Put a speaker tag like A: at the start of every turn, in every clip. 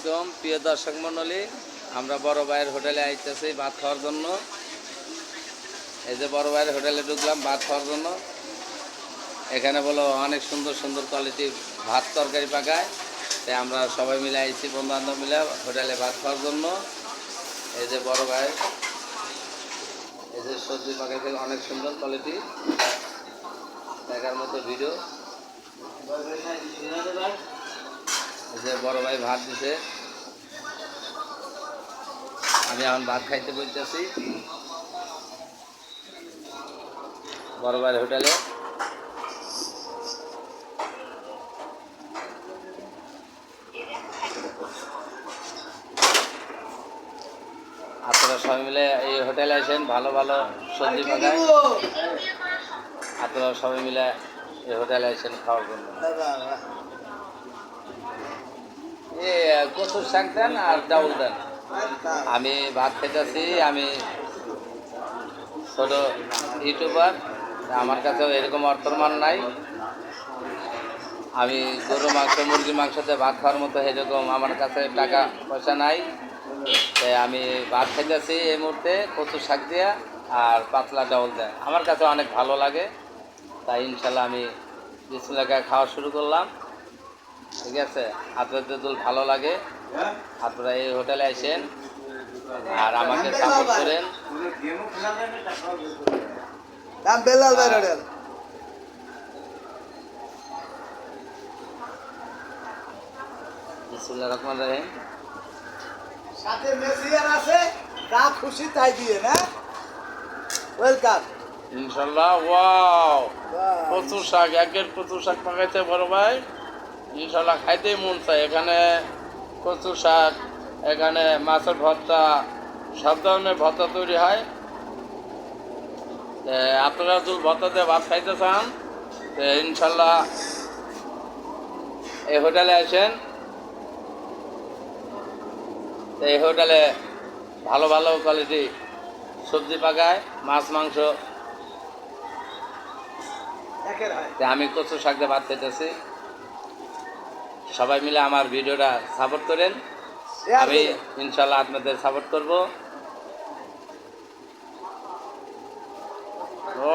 A: আলাইকুম, প্রিয় দর্শক মণ্ডলী, আমরা বড় ভাইয়ের হোটেলে আইতেছি ভাত খাওয়ার জন্য। এই যে বড় ভাইয়ের হোটেলে ঢুকলাম ভাত খাওয়ার জন্য। এখানে বলো, অনেক সুন্দর সুন্দর কোয়ালিটির ভাত তরকারি পাকায়। তাই আমরা সবাই মিলে আইছি বন্ধু বান্ধব মিলে হোটেলে ভাত খাওয়ার জন্য। এই যে বড় ভাই, এই যে সবজি পাকাইছে, অনেক সুন্দর কোয়ালিটি দেখার মতো ভিডিও। যে বড় ভাই ভাত দিছে। আমি এখন ভাত খাইতে বলতেছি বড় ভাইয়ের হোটেলে। আপনারা সবাই মিলে এই হোটেলে আসেন ভালো ভালো সবজি পাকায়। আপনারা সবাই মিলে এই হোটেলে আসেন খাওয়ার জন্য। কচুর শাক দেন আর ডাউল দেন। আমি ভাত খেতেছি আমি ছোট ইউটিউবার, আমার কাছেও এরকম অর্থমান নাই। আমি গরু মাংস, মুরগি মাংসতে ভাত খাওয়ার মতো এরকম আমার কাছে টাকা পয়সা নাই। আমি ভাত খেতেছি এই মুহূর্তে কচু শাক দিয়া আর পাতলা ডাউল দেয় আমার কাছে অনেক ভালো লাগে, তাই ইনশাল্লাহ আমি বিসমিল্লাহ খাওয়া শুরু করলাম। ঠিক আছে? আপনাদের যদি ভালো লাগে? আপনারা এই হোটেলে আসেন। আর আমাকে সাপোর্ট করেন।
B: বেলাল ভাই হোটেল
A: বিসমুল্লাহ রহমান রহিম।
B: সাথে মেসিয়ার আছে যা খুশি তাই দিয়ে না? ওয়েলকাম
A: ইনশাল্লাহ ওয়াও কচু শাক একের কচু শাক পাকাইতে বড় ভাই। ইনশাল্লাহ খাইতেই মন চায়। এখানে কচু শাক এখানে মাছের ভর্তা সব ধরনের ভর্তা তৈরি হয়। আপনারা যদি ভর্তা দিয়ে ভাত খাইতে চান ইনশাল্লাহ এই হোটেলে আসেন। এই হোটেলে ভালো ভালো কোয়ালিটি সবজি পাকায় মাছ মাংস। আমি কচু শাক দিয়ে ভাত খেতেছি সবাই মিলে আমার ভিডিওটা সাপোর্ট করেন। আমি ইনশাল্লাহ আপনাদের সাপোর্ট করব। ও।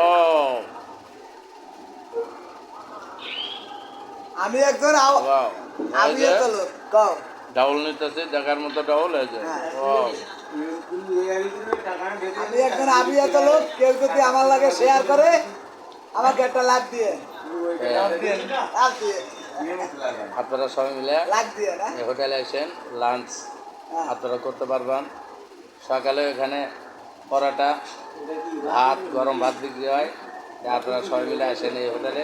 B: আমি একজন আমি কও।
A: ডাউল নিতেছি দেখার মতো ডাউল হয়েছে
B: হ্যাঁ। আমি একজন আমি এত লোক কেউ যদি আমার লাগে শেয়ার করে আমাকে একটা লাভ লাভ দিয়ে লাভ দিয়ে।
A: আপনারা সবাই মিলে হোটেলে এসেন লাঞ্চ
B: হ্যাঁ।
A: আপনারা করতে পারবেন। সকালে এখানে পরোটা ভাত গরম ভাত বিক্রি হয়। আপনারা সবাই মিলে আসেন এই হোটেলে।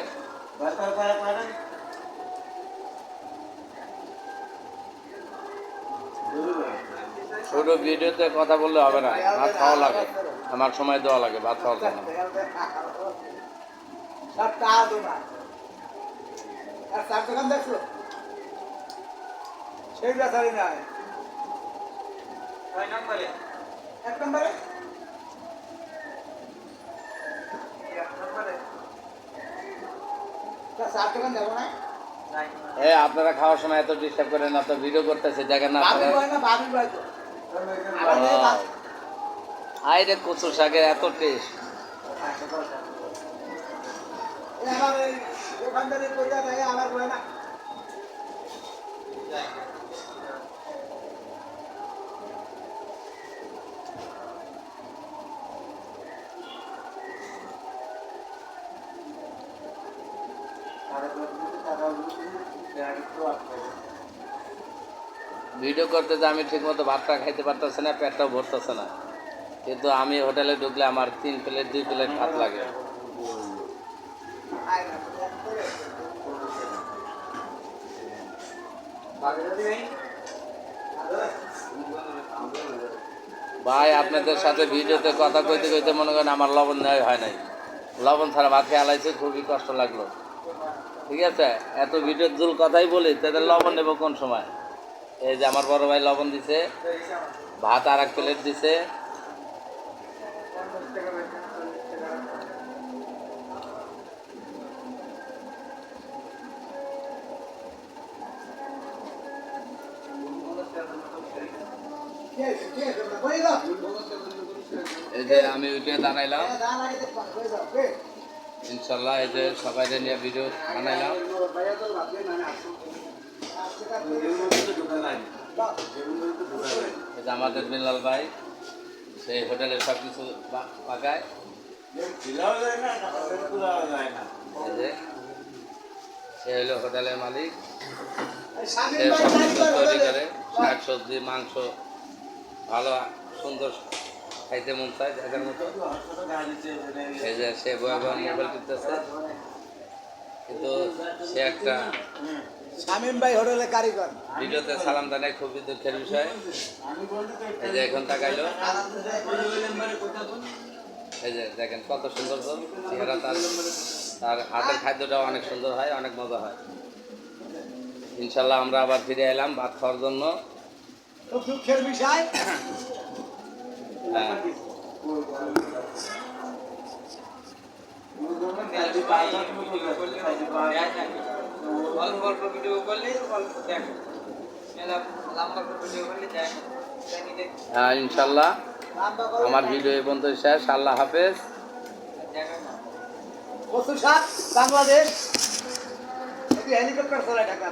A: ছোট ভিডিওতে কথা বললে হবে না। ভাত খাওয়া লাগে। আমার সময় দেওয়া লাগে ভাত খাওয়ার জন্য।
B: আর চার দোকান দেখল? সেই বেচারি নাই। এক নম্বরে? এক নম্বরে? তা চার দোকান যাব না?
A: এ আপনারা খাওয়ার সময় এত ডিস্টার্ব করেন না তো ভিডিও করতেছে দেখেন না। আই রে কচু শাকের এত টেস্ট ভিডিও করতে যে আমি ঠিকমতো ভাতটা খাইতে পারতেছি না, পেটটাও ভরতেছে না। কিন্তু আমি হোটেলে ঢুকলে আমার তিন প্লেট, দুই প্লেট ভাত লাগে
B: আয় না
A: ভাই, আপনাদের সাথে ভিডিওতে কথা কইতে কইতে মনে করেন আমার লবণ নেওয়া হয় নাই। লবণ ছাড়া ভাত খেয়ে আলাইছে, খুবই কষ্ট লাগল। ঠিক আছে? এত ভিডিওর দুল কথাই বলি তাদের লবণ নেব কোন সময়? এই যে আমার বড় ভাই লবণ দিছে, ভাত আর এক প্লেট দিছে। এই যে আমি উঠে দাঁড়াইলাম। ইনশাল্লাহ এই যে সবাই নিয়ে ভিডিও বানাইলাম। এই যে আমাদের বিল্লাল ভাই সেই হোটেলের সব কিছু পাকায়। সে হলো হোটেলের মালিক। সে সব কিছু তৈরি করে শাক সবজি মাংস ভালো সুন্দর খাইতে মন চায় দেখার মতো। এই যে সে বয়া বয়া মোবাইল টিপতেছে কিন্তু সে একটা
B: শামীম ভাই হোটেলে কারিগর।
A: ভিডিওতে সালাম জানাই খুবই দুঃখের বিষয়। এই যে এখন তাকাইলো। এই যে দেখেন কত সুন্দর তো। চেহারা তার তার হাতের খাদ্যটাও অনেক সুন্দর হয় অনেক মজা হয়। ইনশাল্লাহ আমরা আবার ফিরে এলাম ভাত খাওয়ার জন্য।
B: খুব দুঃখের বিষয়।
A: হ্যাঁ ইনশাল্লাহ। আমার ভিডিও এই পর্যন্ত শেষ। আল্লাহ হাফেজ।
B: বাংলাদেশ। হেলিকপ্টার চলে ঢাকা